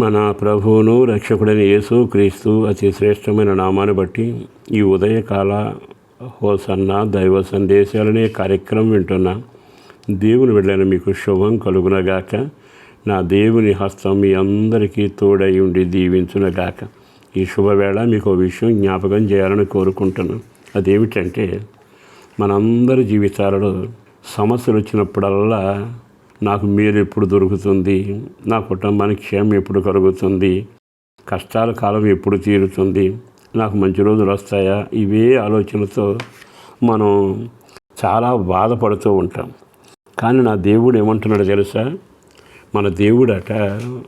మన ప్రభువును రక్షకుడైన యేసు క్రీస్తు అతి శ్రేష్టమైన నామాన్ని బట్టి ఈ ఉదయకాల హోసన్న దైవ సందేశాలనే కార్యక్రమం వింటున్నా దేవుని వెళ్ళిన మీకు శుభం కలుగునగాక. నా దేవుని హస్తం మీ అందరికీ తోడై ఉండి దీవించునగాక. ఈ శుభవేళ మీకు విషయం జ్ఞాపకం చేయాలని కోరుకుంటున్నాను. అదేమిటంటే మనందరి జీవితాలలో సమస్యలు వచ్చినప్పుడల్లా నాకు మీరు ఎప్పుడు దొరుకుతుంది? నా కుటుంబానికి క్షేమం ఎప్పుడు కలుగుతుంది? కష్టాల కాలం ఎప్పుడు తీరుతుంది? నాకు మంచి రోజులు వస్తాయా? ఇవే ఆలోచనతో మనం చాలా బాధపడుతూ ఉంటాం. కానీ నా దేవుడు ఏమంటున్నాడు తెలుసా? మన దేవుడట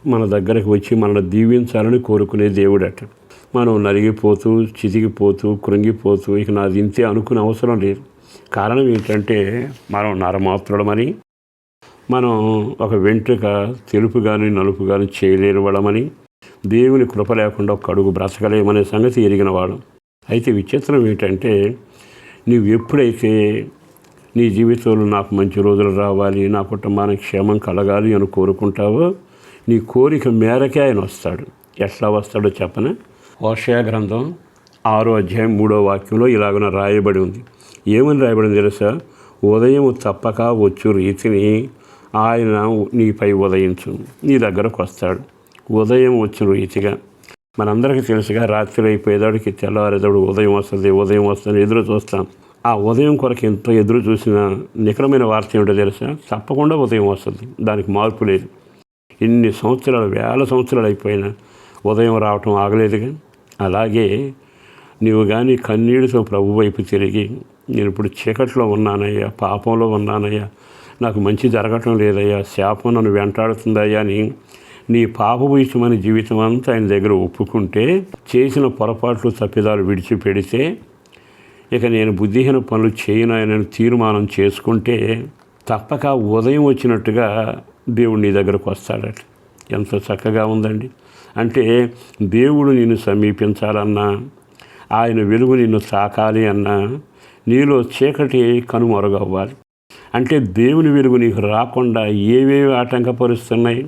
మన దగ్గరకు వచ్చి మనల్ని దీవించాలని కోరుకునే దేవుడట. మనం నలిగిపోతూ చితికిపోతూ కృంగిపోతూ ఇక నాది ఇంతే అనుకునే అవసరం లేదు. కారణం ఏంటంటే మనం నరమాత్రుడమని మనం ఒక వెంట్రుక తెలుపు కానీ నలుపు కానీ చేయలేని వాళ్ళమని దేవుని కృప లేకుండా ఒక అడుగు బ్రతకలేమనే సంగతి ఎరిగిన వాడు అయితే విచిత్రం ఏంటంటే నీవు ఎప్పుడైతే నీ జీవితంలో నాకు మంచి రోజులు రావాలి నా కుటుంబానికి క్షేమం కలగాలి అని కోరుకుంటావో నీ కోరిక మేరకే ఆయన వస్తాడు. ఎట్లా వస్తాడో చెప్పన? ఓషయా గ్రంథం ఆరో అధ్యాయం మూడో వాక్యంలో ఇలాగన రాయబడి ఉంది. ఏమని రాయబడింది తెలుసా? ఉదయం తప్పక వచ్చు రీతిని ఆయన నీపై ఉదయించు. నీ దగ్గరకు వస్తాడు. ఉదయం వచ్చిన రీతిగా. మనందరికీ తెలుసుగా రాత్రి అయిపోయేదాడికి తెల్లవారేదాడు ఉదయం వస్తుంది ఉదయం వస్తుంది ఎదురు చూస్తాం. ఆ ఉదయం కొరకు ఎంతో ఎదురు చూసిన నికరమైన వార్త ఏమిటో తెలుసా? తప్పకుండా ఉదయం వస్తుంది. దానికి మార్పు లేదు. ఇన్ని సంవత్సరాలు వేల సంవత్సరాలు అయిపోయినా ఉదయం రావటం ఆగలేదుగా. అలాగే నీవు కానీ కన్నీటితో ప్రభు వైపు తిరిగి నేను ఇప్పుడు చీకట్లో ఉన్నానయ్యా పాపంలో ఉన్నానయ్యా నాకు మంచి జరగటం లేదయ్యా. శాపం నన్ను వెంటాడుతుందయ్యా అని నీ పాపభూయిష్టమైన జీవితం అంతా ఆయన దగ్గర ఒప్పుకుంటే చేసిన పొరపాట్లు తప్పిదాలు విడిచిపెడితే ఇక నేను బుద్ధిహీన పనులు చేయనాయనని తీర్మానం చేసుకుంటే తప్పక ఉదయం వచ్చినట్టుగా దేవుడు నీ దగ్గరకు వస్తాడట. ఎంత చక్కగా ఉందండి. అంటే దేవుడు నిన్ను సమీపించాలన్నా ఆయన వెలుగు నిన్ను తాకాలి అన్నా నీలో చీకటి కనుమరుగవ్వాలి. అంటే దేవుని వెలుగు నీకు రాకుండా ఏవేవి ఆటంకపరుస్తున్నాయి?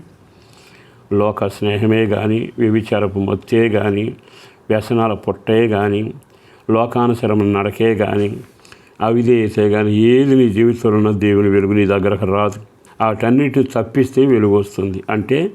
లోక స్నేహమే కానీ వ్యభిచారపు మొత్తే కానీ వ్యసనాల పొట్టే కానీ లోకానుసరమ నడకే కానీ అవిధేయతే కానీ ఏది నీ జీవితంలో ఉన్న దేవుని వెలుగు నీ దగ్గరకు రాదు. వాటన్నిటిని తప్పిస్తే వెలుగు వస్తుంది. అంటే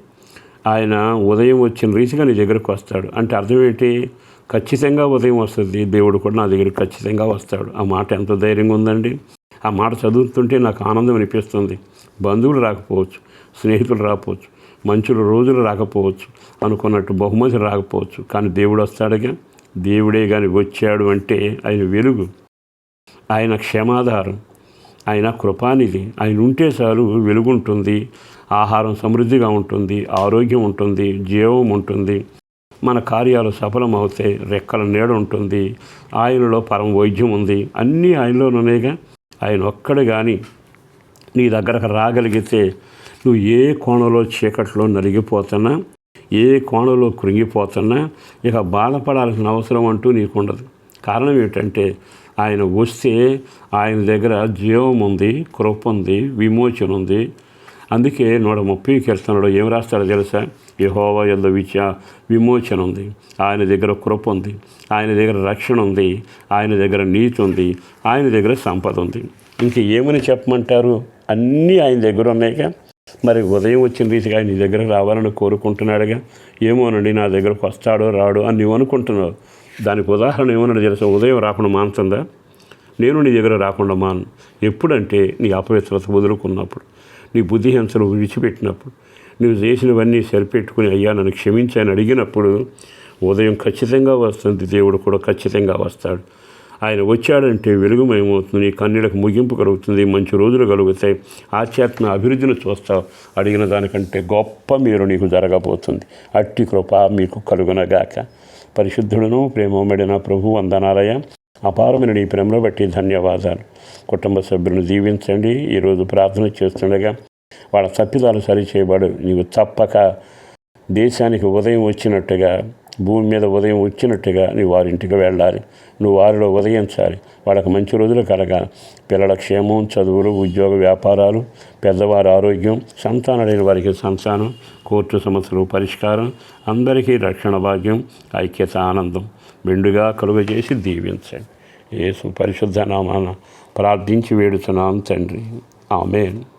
ఆయన ఉదయం వచ్చిన రీతిగా నీ దగ్గరకు వస్తాడు. అంటే అర్థం ఏంటి? ఖచ్చితంగా ఉదయం వస్తుంది. దేవుడు కూడా నా దగ్గరికి ఖచ్చితంగా వస్తాడు. ఆ మాట ఎంత ధైర్యంగా ఉందండి? ఆ మాట చదువుతుంటే నాకు ఆనందం అనిపిస్తుంది. బంధువులు రాకపోవచ్చు స్నేహితులు రాకపోవచ్చు మంచులు రోజులు రాకపోవచ్చు అనుకున్నట్టు బహుమతి రాకపోవచ్చు. కానీ దేవుడు వస్తాడుగా? దేవుడే కానీ వచ్చాడు అంటే ఆయన వెలుగు ఆయన క్షమాధారం ఆయన కృపానిధి. ఆయన ఉంటే చాలు వెలుగుంటుంది ఆహారం సమృద్ధిగా ఉంటుంది ఆరోగ్యం ఉంటుంది జీవం ఉంటుంది. మన కార్యాలు సఫలమవుతాయి రెక్కల నీడ ఉంటుంది ఆయనలో పరమ వైద్యం ఉంది. అన్నీ ఆయనలోనునేగా ఆయన ఒక్కడు కానీ నీ దగ్గరకు రాగలిగితే నువ్వు ఏ కోణంలో చీకట్లో నలిగిపోతున్నా ఏ కోణంలో కృంగిపోతున్నా ఇక బాధపడాల్సిన అవసరం అంటూ నీకుండదు. కారణం ఏంటంటే ఆయన వస్తే ఆయన దగ్గర జీవం ఉంది కృప ఉంది విమోచన ఉంది అందుకే నూట ముప్పై కీర్తనలో ఏం రాస్తాడో తెలుసా? యహోవా యొక్క విచ విమోచన ఉంది. ఆయన దగ్గర కృప ఉంది. ఆయన దగ్గర రక్షణ ఉంది. ఆయన దగ్గర నీతి ఉంది. ఆయన దగ్గర సంపద ఉంది. ఇంక ఏమని చెప్పమంటారు? అన్నీ ఆయన దగ్గర ఉన్నాయిగా. మరి ఉదయం వచ్చిన రీతిగా నీ దగ్గర రావాలని కోరుకుంటున్నాడుగా. ఏమోనండి నా దగ్గరకు వస్తాడో రాడో అని నువ్వు అనుకుంటున్నావు. దానికి ఉదాహరణ ఏమన్నా తెలుసా? ఉదయం రాకుండా మానుతుందా? నేను నీ దగ్గర రాకుండా మాను. ఎప్పుడంటే నీ అపవిత్రత వదులుకున్నప్పుడు. నీ బుద్ధిహింసలు విడిచిపెట్టినప్పుడు నువ్వు చేసినవన్నీ సరిపెట్టుకుని అయ్యా నన్ను క్షమించని అడిగినప్పుడు ఉదయం ఖచ్చితంగా వస్తుంది దేవుడు కూడా ఖచ్చితంగా వస్తాడు. ఆయన వచ్చాడంటే వెలుగుమయమవుతుంది నీ కన్నీళ్ళకు ముగింపు కలుగుతుంది మంచి రోజులు కలుగుతాయి ఆధ్యాత్మ అభివృద్ధిని చూస్తావు. అడిగిన దానికంటే గొప్ప మీరు నీకు జరగబోతుంది. అట్టి కృప మీకు కలుగునగాక. పరిశుద్ధుడును ప్రేమమడిన ప్రభు వందనాలయ అపారమైన నీ ప్రేమను బట్టి ధన్యవాదాలు. కుటుంబ సభ్యులను దీవించండి. ఈరోజు ప్రార్థన చేస్తుండగా వాళ్ళ తప్పిదాలు సరిచేయబడు. నీవు తప్పక దేశానికి ఉదయం వచ్చినట్టుగా భూమి మీద ఉదయం వచ్చినట్టుగా నువ్వు వారింటికి వెళ్ళాలి. నువ్వు వారిలో ఉదయించాలి వాళ్ళకి మంచి రోజులు కలగాలి పిల్లల క్షేమం చదువులు ఉద్యోగ వ్యాపారాలు పెద్దవారి ఆరోగ్యం సంతానం వారికి సంతానం కోర్టు సమస్యలు పరిష్కారం అందరికీ రక్షణ భాగ్యం ఐక్యత ఆనందం. మెండుగా కలుగజేసి దీవించండి. యేసు పరిశుద్ధ నామాన ప్రార్థించి వేడుతున్నాం తండ్రి. ఆమెను.